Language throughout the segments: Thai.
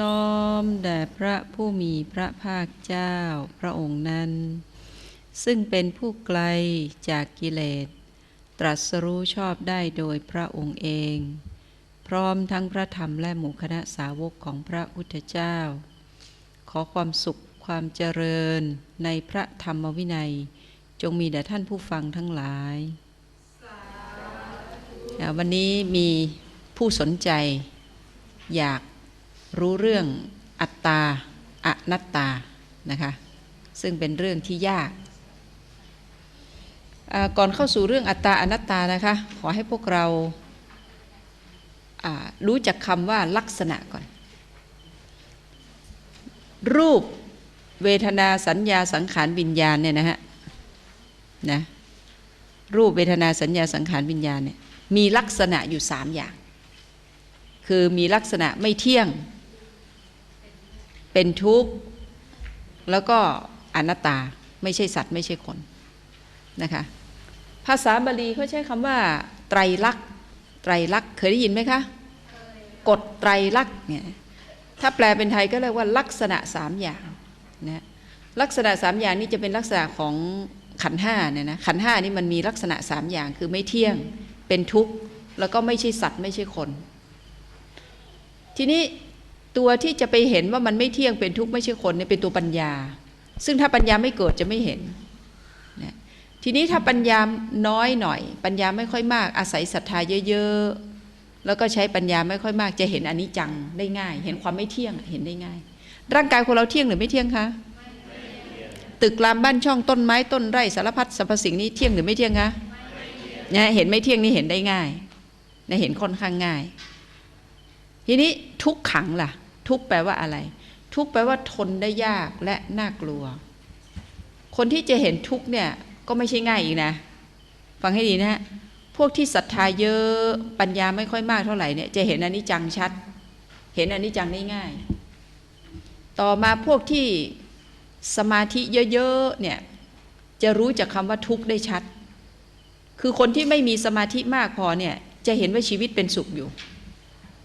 น้อมแด่พระผู้มีพระภาคเจ้าพระองค์นั้น ซึ่งเป็นผู้ไกลจากกิเลส ตรัสรู้ชอบได้โดยพระองค์เอง พร้อมทั้งพระธรรมและหมู่คณะสาวกของพระพุทธเจ้า ขอความสุขความเจริญในพระธรรมวินัย จงมีแด่ท่านผู้ฟังทั้งหลาย วันนี้มีผู้สนใจอยาก รู้เรื่องอัตตาอนัตตานะคะซึ่งเป็นเรื่องที่ยาก ก่อนเข้าสู่เรื่องอัตตาอนัตตานะคะขอให้พวกเรารู้จักคำว่าลักษณะก่อน รูปเวทนาสัญญาสังขารวิญญาณเนี่ยนะฮะนะรูปเวทนาสัญญาสังขารวิญญาณเนี่ยมีลักษณะอยู่สามอย่าง คือมีลักษณะไม่เที่ยง เป็นทุกข์ แล้วก็อนัตตาไม่ใช่สัตว์ไม่ใช่คนนะคะ ภาษาบาลีเขาใช้คำว่า ไตรลักษณ์ไตรลักษณ์เคยได้ยินไหมคะกฎไตรลักษณ์เนี่ยถ้าแปลเป็นไทยก็เรียกว่าลักษณะสามอย่างนะลักษณะสามอย่างนี้จะเป็นลักษณะของขันห้าเนี่ยนะขันห้านี่มันมีลักษณะสามอย่างคือไม่เที่ยงเป็นทุกข์ แล้วก็ไม่ใช่สัตว์ไม่ใช่คน ทีนี้ ตัวที่จะไปเห็นว่ามันไม่เที่ยงเป็นทุกข์ไม่ใช่คนเนี่ยเป็นตัวปัญญา ซึ่งถ้าปัญญาไม่เกิดจะไม่เห็นนะทีนี้ถ้าปัญญาน้อยหน่อย ปัญญาไม่ค่อยมาก อาศัยศรัทธาเยอะๆแล้วก็ใช้ปัญญาไม่ค่อยมากจะเห็นอน,นิจจังได้ง่าย เห็นความไม่เที่ยงเห็นได้ง่าย ร่างกายของเราเที่ยงหรือไม่เที่ยงคะตึกรามบ้านช่องต้นไม้ต้นไร่สารพัดสรรพสิ่งนี้เที่ยงหรือไม่เที่ยงคะนะเห็นไม่เที่ยงนี่เห็นได้ง่ายนะเห็นค่อนข้างง่าย ทีนี้ทุกขังล่ะ ทุกแปลว่าอะไร ทุกแปลว่าทนได้ยากและน่ากลัว คนที่จะเห็นทุกเนี่ยก็ไม่ใช่ง่ายอีกนะ ฟังให้ดีนะฮะพวกที่ศรัทธาเยอะปัญญาไม่ค่อยมากเท่าไหร่เนี่ยจะเห็นอนิจจังชัด เห็นอนิจจังได้ง่าย ต่อมาพวกที่สมาธิเยอะๆเนี่ยจะรู้จากคำว่าทุกข์ได้ชัด คือคนที่ไม่มีสมาธิมากพอเนี่ยจะเห็นว่าชีวิตเป็นสุขอยู่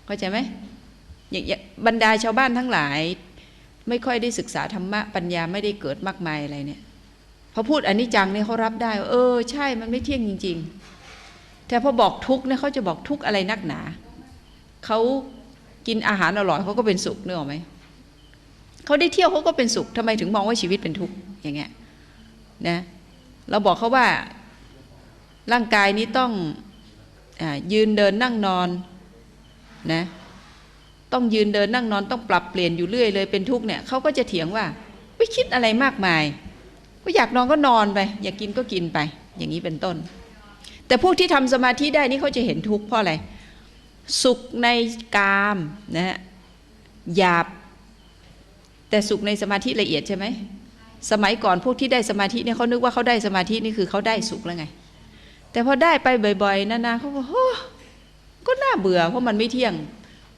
เข้าใจไหม อย่างบรรดาชาวบ้านทั้งหลาย ไม่ค่อยได้ศึกษาธรรมะปัญญาไม่ได้เกิดมากมายอะไรเนี่ยพอพูดอนิจจังเนี่ยเขารับได้ว่าเออใช่มันไม่เที่ยงจริง ๆ แต่พอบอกทุกข์เนี่ยเขาจะบอกทุกข์อะไรนักหนาเขากินอาหารอร่อยเขาก็เป็นสุขเนออไหมเขาได้เที่ยวเขาก็เป็นสุขทำไมถึงมองว่าชีวิตเป็นทุกข์อย่างเงี้ยนะเราบอกเขาว่าร่างกายนี้ต้องอยืนเดินนั่งนอนนะ ต้องยืนเดินนั่งนอนต้องปรับเปลี่ยนอยู่เรื่อยเลยเป็นทุกข์เนี่ยเขาก็จะเถียงว่าไม่คิดอะไรมากมาย ก็อยากนอนก็นอนไป อยากกินก็กินไป อย่างนี้เป็นต้น แต่พวกที่ทำสมาธิได้นี่เขาจะเห็นทุกข์เพราะอะไร สุขในกามนะฮะหยาบ แต่สุขในสมาธิละเอียดใช่ไหมสมัยก่อนพวกที่ได้สมาธิเนี่ยเขานึกว่าเขาได้สมาธินี่คือเขาได้สุขแล้วไง แต่พอได้ไปบ่อยๆนานๆเขาก็โอ้ก็น่าเบื่อเพราะมันไม่เที่ยง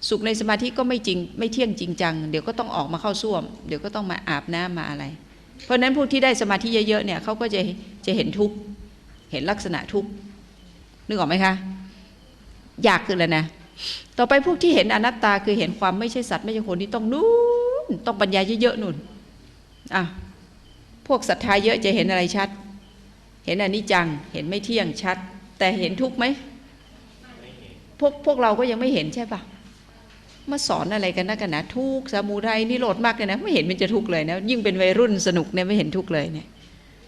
สุขในสมาธิก็ไม่จริงไม่เที่ยงจริงจัง เดี๋ยวก็ต้องออกมาเข้าส้วม เดี๋ยวก็ต้องมาอาบน้ำมาอะไร เพราะฉะนั้นพวกที่ได้สมาธิเยอะๆเนี่ยเขาก็จะจะเห็นทุกข์เห็นลักษณะทุกข์นึกออกไหมคะยากขึ้นแล้วนะ ต่อไปพวกที่เห็นอนัตตาคือเห็นความไม่ใช่สัตว์ไม่ใช่คนที่ต้องนู่นต้องปัญญาเยอะๆนู่นอะพวกศรัทธาเยอะจะเห็นอะไรชัด เห็นอนิจจังเห็นไม่เที่ยงชัด แต่เห็นทุกข์ไหมพวกพวกเราก็ยังไม่เห็นใช่ปะ มาสอนอะไรกันนะกันนะทุกสมุทัยนิโรธมากเลยนะไม่เห็นมันจะทุกเลยนะยิ่งเป็นวัยรุ่นสนุกเนี่ยไม่เห็นทุกเลยเนี่ย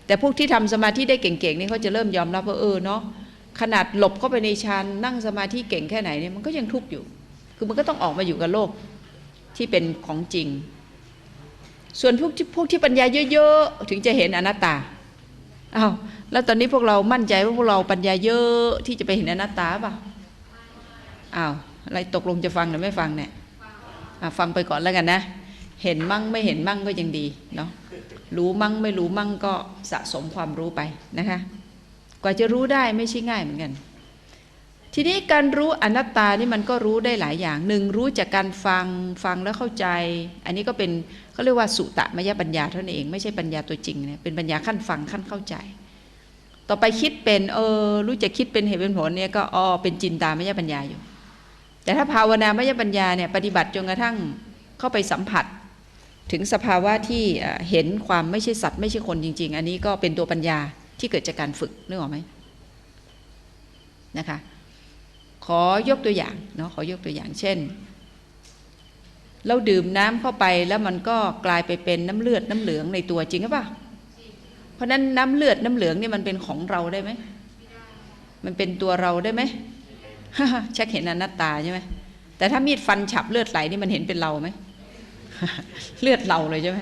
แต่พวกที่ทำสมาธิได้เก่งๆนี่เขาจะเริ่มยอมรับว่าเออเนาะขนาดหลบเข้าไปในฌานนั่งสมาธิเก่งแค่ไหนเนี่ยมันก็ยังทุกข์อยู่ คือมันก็ต้องออกมาอยู่กับโลกที่เป็นของจริง ส่วนพวกที่พวกที่ปัญญาเยอะๆถึงจะเห็นอนัตตาอ้าวแล้วตอนนี้พวกเรามั่นใจว่าพวกเราปัญญาเยอะที่จะไปเห็นอนัตตาเปล่าอ้าว อะไรตกลงจะฟังหรือไม่ฟังเนี่ยฟังไปก่อนแล้วกันนะ เห็นมั่งไม่เห็นมั่งก็ยังดีเนาะรู้มั่งไม่รู้มั่งก็สะสมความรู้ไปนะคะ กว่าจะรู้ได้ไม่ใช่ง่ายเหมือนกัน ทีนี้การรู้อนัตตานี่มันก็รู้ได้หลายอย่างหนึ่งรู้จากการฟังฟังแล้วเข้าใจ อันนี้ก็เป็นเขาเรียกว่าสุตะมยปัญญาเท่านั้นเองไม่ใช่ปัญญาตัวจริงเนี่ยเป็นปัญญาขั้นฟังขั้นเข้าใจ ต่อไปคิดเป็นเออรู้จักคิดเป็นเหตุเป็นผลเนี่ยก็อ๋อเป็นจินตามยปัญญาอยู่ แต่ถ้าภาวนามยปัญญาเนี่ยปฏิบัติจนกระทั่งเข้าไปสัมผัส ถึงสภาวะที่เห็นความไม่ใช่สัตว์ไม่ใช่คนจริง ๆ อันนี้ก็เป็นตัวปัญญาที่เกิดจากการฝึกนึกออกไหมนะคะ ขอยกตัวอย่างเนาะขอยกตัวอย่างเช่น เราดื่มน้ำเข้าไปแล้วมันก็กลายไปเป็นน้ำเลือดน้ำเหลืองในตัวจริงหรือเปล่าเพราะนั้นน้ำเลือดน้ำเหลืองนี่มันเป็นของเราได้ไหมมันเป็นตัวเราได้ไหม ช็คเห็นอนัตตาใช่ไหมแต่ถ้ามีดฟันฉับเลือดไหลนี่มันเห็นเป็นเราไหมเลือดเราเลยใช่ไหม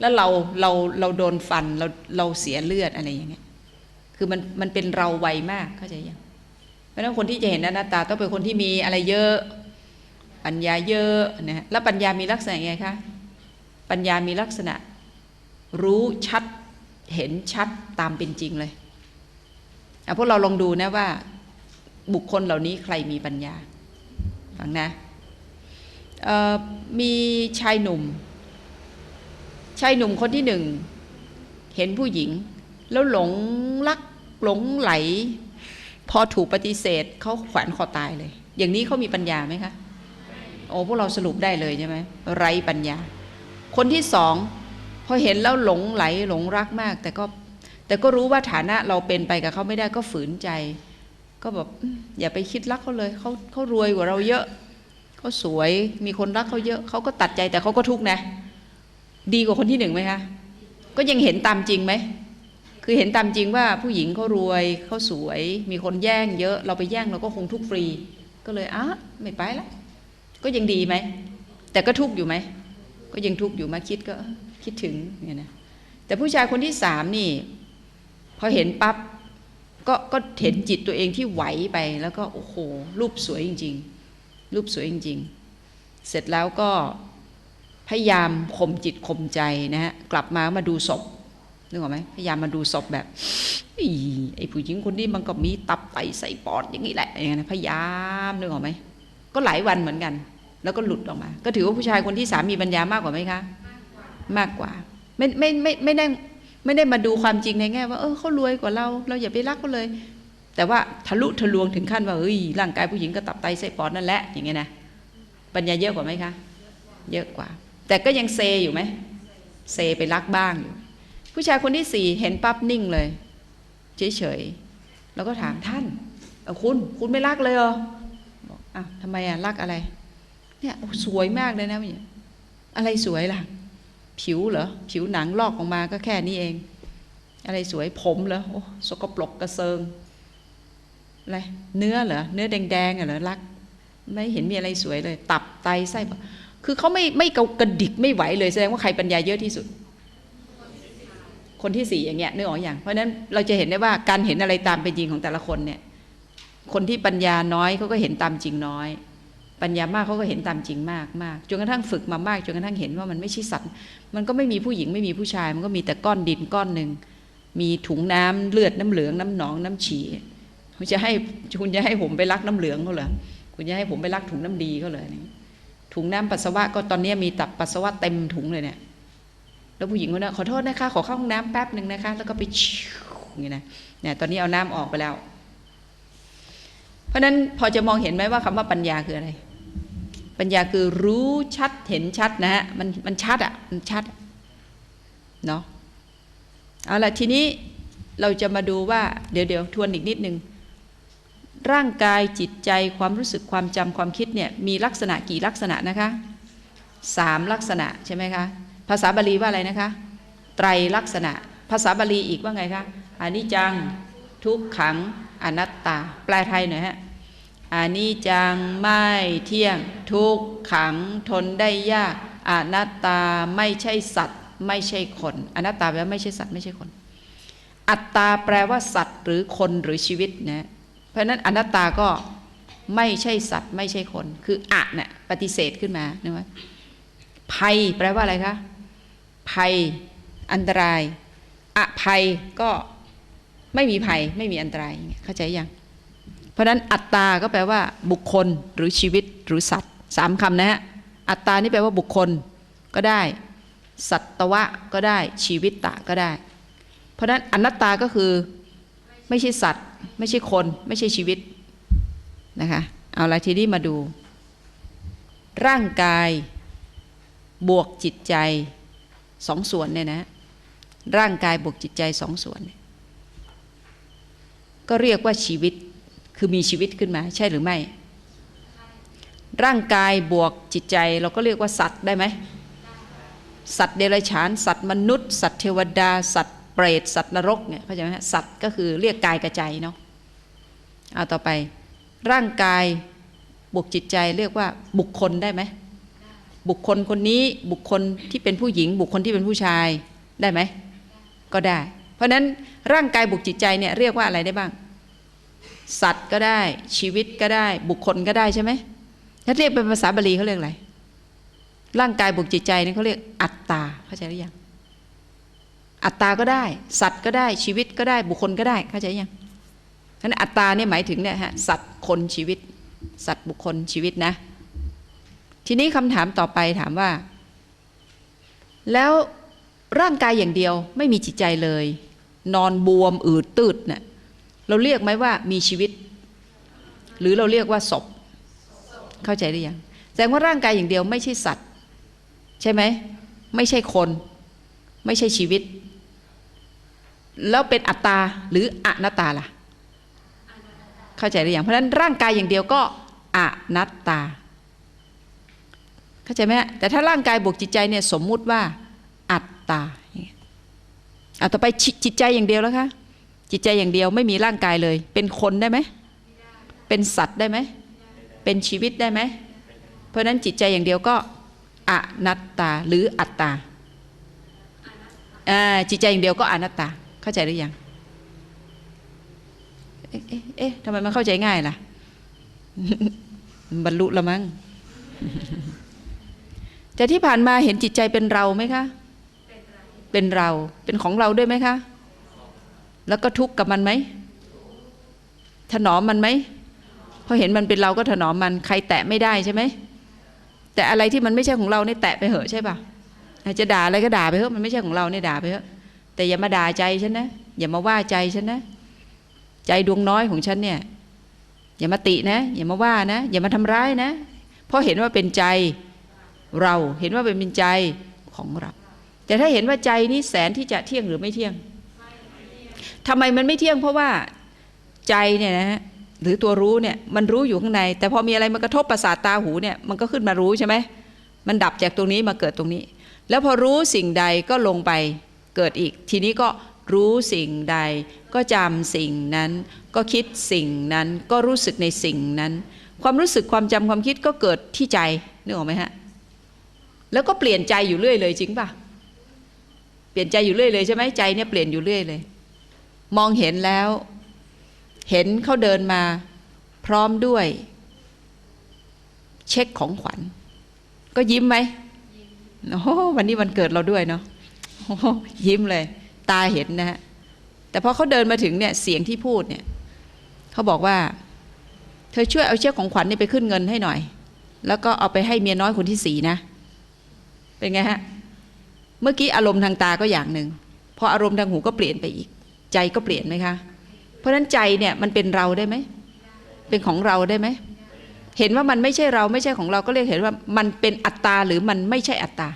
แล้วเราเราเราโดนฟันเราเราเสียเลือดอะไรอย่างเงี้ย คือมันมันเป็นเราไวมากเข้าใจยังเพราะฉะนั้นคนที่จะเห็นอนัตตาต้องเป็นคนที่มีอะไรเยอะปัญญาเยอะนะฮะแล้วปัญญามีลักษณะไงคะปัญญามีลักษณะ รู้ชัดเห็นชัดตามเป็นจริงเลยอะพวกเราลองดูนะว่า บุคคลเหล่านี้ใครมีปัญญาฟังนะมีชายหนุ่ม ชายหนุ่มคนที่หนึ่ง เห็นผู้หญิง แล้วหลงรักหลงไหล พอถูกปฏิเสธเขาแขวนคอตายเลย อย่างนี้เขามีปัญญาไหมคะ โอ้พวกเราสรุปได้เลยใช่ไหมไร้ปัญญา คนที่สองพอเห็นแล้วหลงไหลหลงรักมาก แต่ก็แต่ก็รู้ว่าฐานะเราเป็นไปกับเขาไม่ได้ก็ฝืนใจ ก็แบบอย่าไปคิดรักเขาเลยเขาเขารวยกว่าเราเยอะเขาสวยมีคนรักเขาเยอะเขาก็ตัดใจแต่เขาก็ทุกข์นะ ดีกว่าคนที่หนึ่งไหมคะก็ยังเห็นตามจริงไหมคือเห็นตามจริงว่าผู้หญิงเขารวยเขาสวย มีคนแย่งเยอะ เราไปแย่งเราก็คงทุกข์ฟรี ก็เลยอะไม่ไปละก็ยังดีไหมแต่ก็ทุกข์อยู่ไหมก็ยังทุกข์อยู่มาคิดก็คิดถึงเนี่ยนะแต่ผู้ชายคนที่สามนี่ พอเห็นปั๊บ ก็ก็เห็นจิตตัวเองที่ไหวไปแล้วก็โอ้โห รูปสวยจริง ๆ รูปสวยจริง ๆ เสร็จแล้วก็พยายามข่มจิตข่มใจนะฮะกลับมามาดูศพนึกออกไหมพยายามมาดูศพแบบอีไอ้ผู้หญิงคนนี้มันก็มีตับไตใส่ปอดอย่างนี้แหละอย่างนั้นพยายามนึกออกไหมก็หลายวันเหมือนกัน แล้วก็หลุดออกมา ก็ถือว่าผู้ชายคนที่สามมีปัญญามากกว่าไหมคะ มากกว่า ไม่ไม่ไม่ไม่ได้ ไม่ได้มาดูความจริงในแง่ว่า เออเขารวยกว่าเรา เราอย่าไปรักเขาเลย แต่ว่าทะลุทะลวงถึงขั้นว่าเฮ้ยร่างกายผู้หญิงก็ตับไตไส้ปอดนั่นแหละอย่างเงี้ยนะปัญญาเยอะกว่าไหมคะ เยอะกว่า แต่ก็ยังเซอยู่ไหมเซไปรักบ้างอยู่ ผู้ชายคนที่สี่เห็นปั๊บนิ่งเลย เฉยๆแล้วก็ถามท่านเอาคุณ คุณไม่รักเลยเหรอบอกอ้าวทำไมอะรักอะไร เนี่ยโอ้สวยมากเลยนะเนี่อะไรสวยล่ะ ผิวเหรอผิวหนังลอกออกมาก็แค่นี้เอง อะไรสวยผมเหรอโอ้สกปรกกระเซิงอะไรเนื้อเหรอเนื้อแดงๆอะเหรอรัก ไม่เห็นมีอะไรสวยเลย ตับไตไส้ปอดคือเขาไม่ไม่กระดิกไม่ไหวเลยแสดงว่าใครปัญญาเยอะที่สุด คนที่สี่อย่างเงี้ยนึกออกอย่างเพราะฉะนั้นเราจะเห็นได้ว่าการเห็นอะไรตามเป็นจริงของแต่ละคนเนี่ย คนที่ปัญญาน้อยเขาก็เห็นตามจริงน้อย ปัญญามากเขาก็เห็นตามจริงมากมากจนกระทั่งฝึกมามากจนกระทั่งเห็นว่ามันไม่ใช่สัตว์ มันก็ไม่มีผู้หญิงไม่มีผู้ชาย มันก็มีแต่ก้อนดินก้อนหนึ่งมีถุงน้ำเลือดน้ำเหลืองน้ำหนองน้ำฉี่คุณจะให้คุณจะให้ผมไปรักน้ำเหลืองเขาเหรอคุณจะให้ผมไปรักถุงน้ำดีเขาเหรอถุงน้ำปัสสาวะก็ตอนนี้มีตับปัสสาวะเต็มถุงเลยเนี่ยแล้วผู้หญิงคนนั้นขอโทษนะคะ ขอเข้าห้องน้ำแป๊บหนึ่งนะคะ แล้วก็ไปชิวอย่างนี้นะเนี่ยตอนนี้เอาน้ำออกไปแล้ว เพราะฉะนั้นพอจะมองเห็นไหมว่าคำว่าปัญญาคืออะไร ปัญญาคือรู้ชัดเห็นชัดนะฮะมันมันชัดอะ่ะมันชัดเนาะเอาละทีนี้เราจะมาดูว่าเดี๋ยวเดี๋ยวทวนอีกนิดนึง ร่างกายจิตใจความรู้สึกความจำความคิดเนี่ยมีลักษณะกี่ลักษณะนะคะสามลักษณะใช่ไหมคะภาษาบาลีว่าอะไรนะคะ ไตรลักษณะ ภาษาบาลีอีกว่าไงคะอนิจจัง ทุกขังอนัตตา แปลไทยหน่อยฮะ อนิจจังไม่เที่ยง ทุกขังทนได้ยากอนัตตาไม่ใช่สัตว์ ไม่ใช่คนอนัตตาแปลว่าไม่ใช่สัตว์ไม่ใช่คน อัตตาแปลว่าสัตว์ หรือคนหรือชีวิตนะเพราะฉะนั้นอนัตตาก็ไม่ใช่สัตว์ ไม่ใช่คน คืออะเนี่ยปฏิเสธขึ้นมานะว่าภัยแปลว่าอะไรคะภัยอันตรายอภัยก็ไม่มีภัยไม่มีอันตรายเข้าใจยัง เพราะนั้นอัตตาก็แปลว่า บุคคลหรือชีวิตหรือสัตว์สามคำนะฮะอัตตานี่แปลว่าบุคคลก็ได้ สัตวะก็ได้ชีวิตตะก็ได้ เพราะนั้นอนัตตาก็คือไม่ใช่สัตว์ ไม่ใช่คน ไม่ใช่ชีวิตนะคะเอาละทีนี้มาดู ร่างกายบวกจิตใจสองส่วนเนี่ยนะ ร่างกายบวกจิตใจสองส่วน ก็เรียกว่าชีวิต คือมีชีวิตขึ้นมา ใช่หรือไม่ ร่างกายบวกจิตใจเราก็เรียกว่าสัตว์ได้ไหมสัตว์เดรัจฉาน สัตว์มนุษย์ สัตว์เทวดา สัตว์เปรตสัตว์นรกเนี่ยเข้าใจไหมสัตว์ก็คือเรียกกายกับใจเนาะเอาต่อไป ร่างกายบวกจิตใจเรียกว่าบุคคลได้ไหมบุคคลคนนี้บุคคลที่เป็นผู้หญิง บุคคลที่เป็นผู้ชายได้ไหมก็ได้ เพราะฉะนั้นร่างกายบวกจิตใจเนี่ยเรียกว่าอะไรได้บ้าง สัตว์ก็ได้ชีวิตก็ได้ บุคคลก็ได้ใช่ไหมถ้าเรียกเป็นภาษาบาลีเขาเรียกอะไร ร่างกายบวกจิตใจนี่เขาเรียกอัตตาเข้าใจหรือยังอัตตาก็ได้ สัตว์ก็ได้ชีวิตก็ได้บุคคลก็ได้เข้าใจยังฉะนั้นอัตตาเนี่ยหมายถึงเนี่ยฮะสัตว์คนชีวิต สัตว์บุคคลชีวิตนะ ทีนี้คำถามต่อไปถามว่า แล้วร่างกายอย่างเดียวไม่มีจิตใจเลย นอนบวมอืดตืดเนะ่ย เราเรียกไหมว่ามีชีวิต หรือเราเรียกว่าศพ เข้าใจหรือยังแสดงว่าร่างกายอย่างเดียวไม่ใช่สัตว์ ใช่ไหมไม่ใช่คน ไม่ใช่ชีวิต แล้วเป็นอัตตาหรืออนัตตาล่ะ เข้าใจหรือยังเพราะฉะนั้นร่างกายอย่างเดียวก็อนัตตา เข้าใจไหมแต่ถ้าร่างกายบวกจิตใจเนี่ยสมมุติว่า อัตตาอย่างเอาต่อไปจิจิตใจอย่างเดียวแล้วคะ จิตใจอย่างเดียวไม่มีร่างกายเลย เป็นคนได้ไหม เป็นสัตว์ได้ไหม เป็นชีวิตได้ไหม เพราะนั้นจิตใจอย่างเดียวก็อนัตตาหรืออัตตาจิตใจอย่างเดียวก็อนัตตาเข้าใจหรือยัง เอ๊ะเอ๊ะเอ๊ะทำไมมันเข้าใจง่ายล่ะ บรรลุละมั้งแต่ที่ผ่านมาเห็นจิตใจเป็นเราไหมคะ เป็นเราเป็นของเราด้วยไหมคะ แล้วก็ทุกข์กับมันไหม ถนอมมันไหมพอเห็นมันเป็นเราก็ถนอมมันใครแตะไม่ได้ใช่ไหม แต่อะไรที่มันไม่ใช่ของเราเนี่ยแตะไปเหอะใช่ปะอาจจะด่าอะไรก็ด่าไปเถอะมันไม่ใช่ของเราเนี่ยด่าไปเถอะแต่อย่ามาด่าใจฉันนะอย่ามาว่าใจฉันนะ ใจดวงน้อยของฉันเนี่ย อย่ามาตินะ อย่ามาว่านะ อย่ามาทำร้ายนะ เพราะเห็นว่าเป็นใจเราเห็นว่าเป็นใจของเราแต่ถ้าเห็นว่าใจนี้แสนที่จะเที่ยงหรือไม่เที่ยง ทำไมมันไม่เที่ยงเพราะว่าใจเนี่ยนะฮะหรือตัวรู้เนี่ยมันรู้อยู่ข้างใน แต่พอมีอะไรมากระทบประสาทตาหูเนี่ยมันก็ขึ้นมารู้ใช่ไหมมันดับจากตรงนี้มาเกิดตรงนี้ แล้วพอรู้สิ่งใดก็ลงไปเกิดอีก ทีนี้ก็รู้สิ่งใด ก็จำสิ่งนั้น ก็คิดสิ่งนั้นก็รู้สึกในสิ่งนั้น ความรู้สึกความจำความคิดก็เกิดที่ใจนึกออกไหมฮะแล้วก็เปลี่ยนใจอยู่เรื่อยเลยจริงป่ะเปลี่ยนใจอยู่เรื่อยเลยใช่ไหมใจเนี่ยเปลี่ยนอยู่เรื่อยเลย มองเห็นแล้ว เห็นเขาเดินมา พร้อมด้วย เช็คของขวัญ ก็ยิ้มไหมโอ้โหวันนี้วันเกิดเราด้วยเนาะโอ้โหยิ้มเลย ตาเห็นนะฮะแต่พอเขาเดินมาถึงเนี่ยเสียงที่พูดเนี่ยเขาบอกว่า เธอช่วยเอาเช็คของขวัญนี่ไปขึ้นเงินให้หน่อย แล้วก็เอาไปให้เมียน้อยคนที่สี่นะ เป็นไงฮะ เมื่อกี้อารมณ์ทางตาก็อย่างหนึ่งพออารมณ์ทางหูก็เปลี่ยนไปอีก ใจก็เปลี่ยนไหมคะ เพราะฉะนั้นใจเนี่ยมันเป็นเราได้ไหม เป็นของเราได้ไหม เห็นว่ามันไม่ใช่เราไม่ใช่ของเราก็เรียกเห็นว่ามันเป็นอัตตาหรือมันไม่ใช่อัตตา